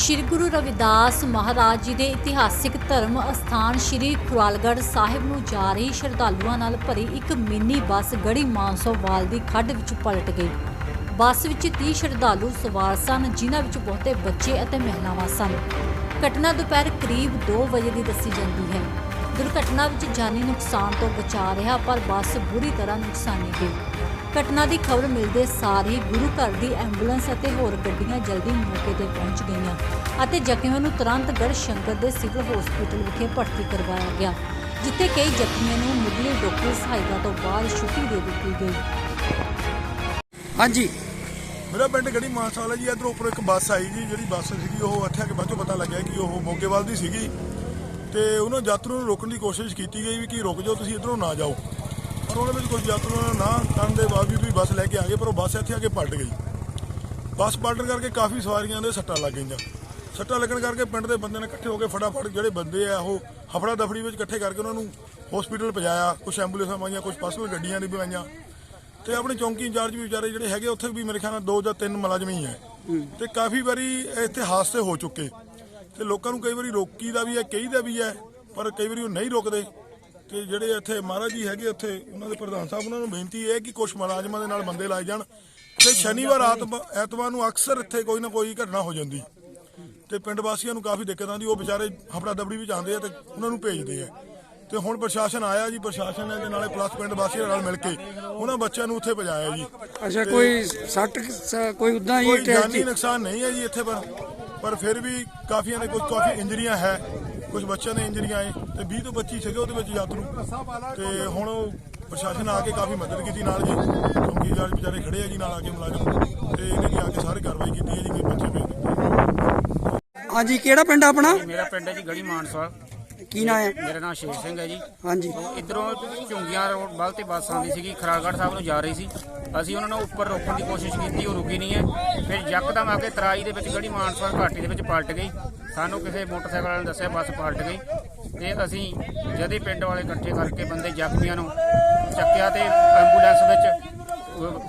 ਸ੍ਰੀ ਗੁਰੂ ਰਵਿਦਾਸ ਮਹਾਰਾਜ ਜੀ ਦੇ ਇਤਿਹਾਸਿਕ ਧਰਮ ਅਸਥਾਨ ਸ੍ਰੀ ਖੁਰਾਲਗੜ੍ਹ ਸਾਹਿਬ ਨੂੰ ਜਾ ਰਹੀ ਸ਼ਰਧਾਲੂਆਂ ਨਾਲ ਭਰੀ ਇੱਕ ਮਿੰਨੀ ਬੱਸ ਗੜੀ ਮਾਨਸੋਵਾਲ ਦੀ ਖੱਡ ਵਿੱਚ ਪਲਟ ਗਈ। ਬੱਸ ਵਿੱਚ 30 ਸ਼ਰਧਾਲੂ ਸਵਾਰ ਸਨ, ਜਿਨ੍ਹਾਂ ਵਿੱਚ ਬਹੁਤੇ ਬੱਚੇ ਅਤੇ ਮਹਿਲਾਵਾਂ ਸਨ। ਘਟਨਾ ਦੁਪਹਿਰ ਕਰੀਬ 2 ਵਜੇ ਦੀ ਦੱਸੀ ਜਾਂਦੀ ਹੈ। ਦੁਰਘਟਨਾ ਵਿੱਚ ਜਾਨੀ ਨੁਕਸਾਨ ਤੋਂ ਬਚਾ ਰਿਹਾ ਪਰ ਬੱਸ ਬੁਰੀ ਤਰ੍ਹਾਂ ਨੁਕਸਾਨੀ ਗਈ। ਘਟਨਾ ਦੀ ਖਬਰ ਮਿਲਦੇ ਸਾਰ ਹੀ ਗੁਰੂ ਘਰ ਦੀ ਐਂਬੂਲੈਂਸ ਅਤੇ ਹੋਰ ਗੱਡੀਆਂ ਜਲਦੀ ਮੌਕੇ ਤੇ ਪਹੁੰਚ ਗਈਆਂ ਅਤੇ ਜ਼ਖਮੀਆਂ ਨੂੰ ਤੁਰੰਤ ਗੜ੍ਹ ਸ਼ੰਕਰ ਦੇ ਸਿਵਲ ਹਸਪੀਟਲ ਵਿਖੇ ਭਰਤੀ ਕਰਵਾਇਆ ਗਿਆ ਜਿੱਥੇ ਕਈ ਜ਼ਖਮੀਆਂ ਨੂੰ ਮੁੱਢਲੀ ਡਾਕਟਰੀ ਸਹਾਇਤਾ ਤੋਂ ਬਾਅਦ ਛੁੱਟੀ ਦੇ ਦਿੱਤੀ ਗਈ। ਹਾਂਜੀ। ਮੇਰਾ ਪਿੰਡ ਗੜੀ ਮਾਨਸਾਲਾ ਜੀ ਇਧਰੋਂ ਉੱਪਰ ਇੱਕ ਬੱਸ ਆਈ ਜੀ ਜਿਹੜੀ ਬੱਸ ਸੀਗੀ ਉਹ ਇੱਥੇ ਆ ਕੇ ਬਾਅਦ ਚੋਂ ਪਤਾ ਲੱਗਿਆ ਕਿ ਉਹ ਮੋਗੇਵਾਲ ਦੀ ਸੀਗੀ। ਤੇ ਉਹਨਾਂ ਯਾਤਰੂ ਨੂੰ ਰੋਕਣ ਦੀ ਕੋਸ਼ਿਸ਼ ਕੀਤੀ ਗਈ ਵੀ ਕਿ ਰੁਕ ਜਾਓ ਤੁਸੀਂ ਇਧਰੋਂ ਨਾ ਜਾਓ। ਪਰ ਉਹਦੇ ਵਿੱਚ ਕੁਝ ਯਾਤਰੂਆਂ ਨੇ ਨਾ ਕਰਨ ਦੇ ਬਾਵਜੂਦ ਵੀ ਬੱਸ ਲੈ ਕੇ ਆ ਗਏ ਪਰ ਉਹ ਬੱਸ ਇੱਥੇ ਆ ਕੇ ਪਲਟ ਗਈ। ਬੱਸ ਪਲਟਣ ਕਰਕੇ ਕਾਫੀ ਸਵਾਰੀਆਂ ਦੇ ਸੱਟਾਂ ਲੱਗ ਗਈਆਂ। ਸੱਟਾਂ ਲੱਗਣ ਕਰਕੇ ਪਿੰਡ ਦੇ ਬੰਦੇ ਨੇ ਇਕੱਠੇ ਹੋ ਕੇ ਫਟਾਫਟ ਜਿਹੜੇ ਬੰਦੇ ਆ ਉਹ ਹਫੜਾ ਦਫੜੀ ਵਿੱਚ ਇਕੱਠੇ ਕਰਕੇ ਉਹਨਾਂ ਨੂੰ ਹਸਪੀਟਲ ਪਹੁੰਚਾਇਆ ਕੁਝ ਐਂਬੂਲੈਂਸਾਂ ਆਈਆਂ ਕੁਝ ਪਰਸਨਲ ਗੱਡੀਆਂ ਦੀ ਵੀ ਆਈਆਂ। ਤੇ ਆਪਣੇ ਚੌਂਕੀ ਇੰਚਾਰਜ ਵੀ ਵਿਚਾਰੇ ਜਿਹੜੇ ਹੈਗੇ ਉੱਥੇ ਵੀ ਮੇਰੇ ਖਿਆਲ ਨਾਲ ਦੋ ਜਾਂ ਤਿੰਨ ਮੁਲਾਜ਼ਮ ਹੀ। ਹੈ। ਤੇ ਕਾਫੀ ਵਾਰੀ ਇੱਥੇ ਹਾਦਸੇ ਹੋ ਚੁੱਕੇ। ਤੇ ਲੋਕਾਂ ਨੂੰ ਕਈ ਵਾਰੀ ਰੋਕੀ ਦਾ ਵੀ ਹੈ ਕਈ ਦਾ ਵੀ ਹੈ ਪਰ ਕਈ ਵਾਰੀ ਉਹ ਨਹੀਂ ਰੁਕਦੇ। ਤੇ ਜਿਹੜੇ ਇੱਥੇ ਮਹਾਰਾਜ ਜੀ ਹੈਗੇ ਉੱਥੇ ਉਹਨਾਂ ਦੇ ਪ੍ਰਧਾਨ ਸਾਹਿਬ ਉਹਨਾਂ ਨੂੰ ਬੇਨਤੀ ਇਹ ਹੈ ਕਿ ਕੁਝ ਮੁਲਾਜ਼ਮਾਂ ਦੇ ਨਾਲ ਬੰਦੇ ਲਾਏ ਜਾਣ। ਤੇ ਸ਼ਨੀਵਾਰ ਆਤਮ- ਐਤਵਾਰ ਨੂੰ ਅਕਸਰ ਇੱਥੇ ਕੋਈ ਨਾ ਕੋਈ ਘਟਨਾ ਹੋ ਜਾਂਦੀ। ਤੇ ਪਿੰਡ ਵਾਸੀਆਂ ਨੂੰ ਕਾਫੀ ਦਿੱਕਤ ਆਉਂਦੀ ਉਹ ਵਿਚਾਰੇ ਹਫੜਾ ਦਬੜੀ ਵਿੱਚ ਆਉਂਦੇ ਆ ਤੇ ਉਹਨਾਂ ਨੂੰ ਭੇਜਦੇ ਆ। ਤੇ ਹੁਣ ਪ੍ਰਸ਼ਾਸਨ ਆਇਆ ਜੀ ਪ੍ਰਸ਼ਾਸਨ ਨੇ ਦੇ ਨਾਲੇ ਪਲੱਸ ਪਿੰਡ ਵਾਸੀਆਂ ਨਾਲ ਮਿਲ ਕੇ ਉਹਨਾਂ ਬੱਚਿਆਂ ਨੂੰ ਉੱਥੇ ਪਹੁੰਚਾਇਆ ਜੀ। ਅੱਛਾ ਕੋਈ ਸੱਟ ਕੋਈ ਉਦਾਂ ਹੀ ਕੋਈ ਜਾਨੀ ਨੁਕਸਾਨ ਨਹੀਂ ਹੈ ਜੀ ਇੱਥੇ ਪਰ। ਪਰ ਫਿਰ ਵੀ ਕਾਫੀਆਂ ਦੇ ਕੁਝ ਕਾਫੀ ਇੰਜਰੀਆਂ ਹੈ। ਕੁਝ ਬੱਚਿਆਂ ਦੇ ਇੰਜਰੀਆਂ ਆਏ ਤੇ 20 ਤੋਂ 25 ਸੀਗੇ ਉਹਦੇ ਵਿੱਚ ਯਾਤਰੂ। ਤੇ ਹੁਣ ਪ੍ਰਸ਼ਾਸਨ ਆ ਕੇ ਕਾਫੀ ਮਦਦ ਕੀਤੀ ਨਾਲ ਜੀ। ਚੌਂਕੀ ਜਾਲ ਵਿਚਾਰੇ ਖੜੇ ਆ ਜੀ ਨਾਲ ਆ ਕੇ ਮੁਲਾਜ਼ਮ। ਤੇ ਇਹਨੇ ਜੀ ਆ ਕੇ ਸਾਰੇ ਕਾਰਵਾਈ ਕੀਤੀ ਹੈ ਜੀ ਕੋਈ ਬੱਚੇ ਭੇਜ ਦਿੱਤੇ। ਹਾਂਜੀ ਕਿਹੜਾ ਪਿੰਡ ਆਪਣਾ? ਮੇਰਾ ਪਿੰਡ ਹੈ ਜੀ ਗੜੀ ਮਾਨਸਾ। ਕੀ ਨਾਂ ਹੈ? ਮੇਰਾ ਨਾਮ ਸ਼ੇਰ ਸਿੰਘ ਹੈ ਜੀ। ਹਾਂਜੀ। ਇਧਰੋਂ ਝੁੰਗੀਆਂ ਰੋਡ ਵੱਲ ਤੇ ਬੱਸ ਆਉਂਦੀ ਸੀਗੀ ਖਰਾਗੜ੍ਹ ਸਾਹਿਬ ਨੂੰ ਜਾ ਰਹੀ ਸੀ। ਅਸੀਂ ਉਹਨਾਂ ਨੂੰ ਉੱਪਰ ਰੋਕਣ ਦੀ ਕੋਸ਼ਿਸ਼ ਕੀਤੀ ਉਹ ਰੁਕੀ ਨਹੀਂ ਹੈ। ਫਿਰ ਯਕਦਮ ਆ ਕੇ ਤਰਾਈ ਦੇ ਵਿੱਚ ਗੜੀ ਮਾਨਸਾ ਘਾਟੀ ਦੇ ਵਿੱਚ ਪਲਟ ਗਈ। ਸਾਨੂੰ ਕਿਸੇ ਮੋਟਰਸਾਈਕਲ ਵਾਲੇ ਨੇ ਦੱਸਿਆ ਬੱਸ ਪਲਟ ਗਈ। ਤੇ ਅਸੀਂ ਜਦੇ ਪਿੰਡ ਵਾਲੇ ਇਕੱਠੇ ਕਰਕੇ ਬੰਦੇ ਜ਼ਖਮੀਆਂ ਨੂੰ ਚੱਕਿਆ ਤੇ ਐਂਬੂਲੈਂਸ ਵਿੱਚ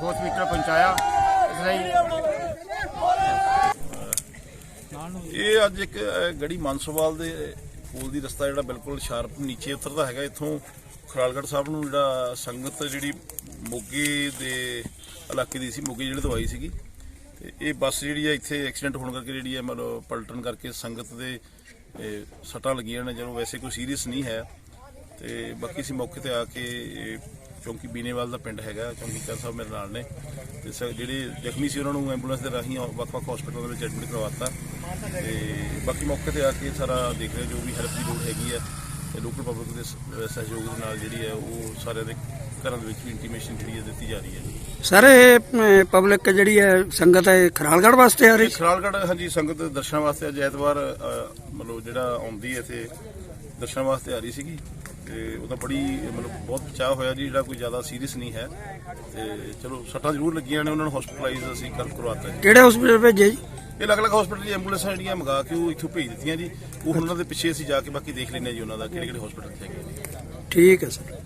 ਹਸਪੀਟਲ ਪਹੁੰਚਾਇਆ। ਇਸ ਲਈ ਇਹ ਅੱਜ ਇੱਕ ਗੜੀ ਮਾਨਸੋਵਾਲ ਦੇ ਪੁਲ ਦੀ ਰਸਤਾ ਜਿਹੜਾ ਬਿਲਕੁਲ ਸ਼ਾਰਪ ਨੀਚੇ ਉਤਰਦਾ ਹੈਗਾ, ਇੱਥੋਂ ਖਰਾਲਗੜ੍ਹ ਸਾਹਿਬ ਨੂੰ ਜਿਹੜਾ ਸੰਗਤ ਜਿਹੜੀ ਮੋਗੇ ਦੇ ਇਲਾਕੇ ਦੀ ਸੀ, ਮੋਗੇ ਜਿਹੜੇ ਤੋਂ ਆਈ ਸੀਗੀ। ਤੇ ਇਹ ਬੱਸ ਜਿਹੜੀ ਹੈ ਇੱਥੇ ਐਕਸੀਡੈਂਟ ਹੋਣ ਕਰਕੇ ਜਿਹੜੀ ਹੈ ਮਤਲਬ ਪਲਟਣ ਕਰਕੇ ਸੰਗਤ ਦੇ ਸੱਟਾਂ ਲੱਗੀਆਂ ਨੇ, ਜਦੋਂ ਵੈਸੇ ਕੋਈ ਸੀਰੀਅਸ ਨਹੀਂ ਹੈ। ਤੇ ਬਾਕੀ ਅਸੀਂ ਮੌਕੇ ਤੇ ਆ ਕੇ ਇਹ ਚੌਂਕੀ ਬੀਨੇਵਾਲ ਦਾ ਪਿੰਡ ਹੈਗਾ ਚੌਂਕੀਦਾਰ ਸਾਹਿਬ ਮੇਰੇ ਨਾਲ ਨੇ। ਤੇ ਸ- ਜਿਹੜੇ ਜ਼ਖਮੀ ਸੀ ਉਹਨਾਂ ਨੂੰ ਐਂਬੂਲੈਂਸ ਦੇ ਰਾਹੀਂ ਵੱਖ-ਵੱਖ ਹਸਪਤਾਲਾਂ ਦੇ ਵਿੱਚ ਐਡਮਿਟ ਕਰਵਾਤਾ ਤੇ ਬਾਕੀ ਮੌਕੇ ਤੇ ਆ ਕੇ ਸਾਰਾ ਦੇਖ ਰਹੇ ਜੋ ਵੀ ਹੈਲਪ ਦੀ ਲੋੜ ਹੈਗੀ ਹੈ ਤੇ ਲੋਕਲ ਪਬਲਿਕ ਦੇ ਸ- ਸਹਿਯੋਗ ਦੇ ਨਾਲ ਜਿਹੜੀ ਹੈ ਉਹ ਸਾਰਿਆਂ ਦੇ ਘਰਾਂ ਦੇ ਵਿੱਚ ਵੀ ਇੰਟੀਮੇਸ਼ਨ ਜਿਹੜੀ ਹੈ ਦਿੱਤੀ ਜਾ ਰਹੀ ਹੈ ਸਰ ਇਹ ਪਬਲਿਕ ਜਿਹੜੀ ਹੈ ਸੰਗਤ ਹੈ ਖਰਾਲਗੜ੍ਹ ਵਾਸਤੇ ਆ ਰਹੀ? ਇਹ ਖਰਾਲਗੜ੍ਹ ਹਾਂਜੀ ਸੰਗਤ ਦਰਸ਼ਨਾਂ ਵਾਸਤੇ ਅੱਜ ਐਤਵਾਰ ਅ, ਮਤਲਬ ਜਿਹੜਾ ਆਉਂਦੀ ਹੈ ਇੱਥੇ ਦਰਸ਼ਨਾਂ ਵਾਸਤੇ ਆ ਰਹੀ ਸੀਗੀ। ਤੇ ਉਹਦਾ ਬੜੀ ਮਤਲਬ ਬਹੁਤ ਬਚਾਅ ਹੋਇਆ ਜੀ ਜਿਹੜਾ ਕੋਈ ਜ਼ਿਆਦਾ ਸੀਰੀਅਸ ਨਹੀਂ ਹੈ। ਤੇ ਚਲੋ ਸੱਟਾਂ ਜ਼ਰੂਰ ਲੱਗੀਆਂ ਨੇ ਉਹਨਾਂ ਨੂੰ ਹਸਪੀਟਲਾਈਜ਼ ਅਸੀਂ ਕਰ ਕਰਵਾਤਾ ਜੀ। ਕਿਹੜੇ ਹਸਪੀਟਲ ਭੇਜਿਆ ਜੀ? ਇਹ ਅਲੱਗ-ਅਲੱਗ ਹਸਪੀਟਲ ਦੀ ਐਂਬੂਲੈਂਸਾਂ ਜਿਹੜੀਆਂ ਮੰਗਾ ਕੇ ਉਹ ਇੱਥੋਂ ਭੇਜ ਦਿੱਤੀਆਂ ਜੀ। ਉਹ ਉਹਨਾਂ ਦੇ ਪਿੱਛੇ ਅਸੀਂ ਜਾ ਕੇ ਬਾਕੀ ਦੇਖ ਲੈਂਦੇ ਜੀ ਉਹਨਾਂ ਦਾ ਕਿਹੜੇ ਕਿਹੜੇ ਹਸਪੀਟਲ ਹੈਗੇ ਠੀਕ ਹੈ ਸਰ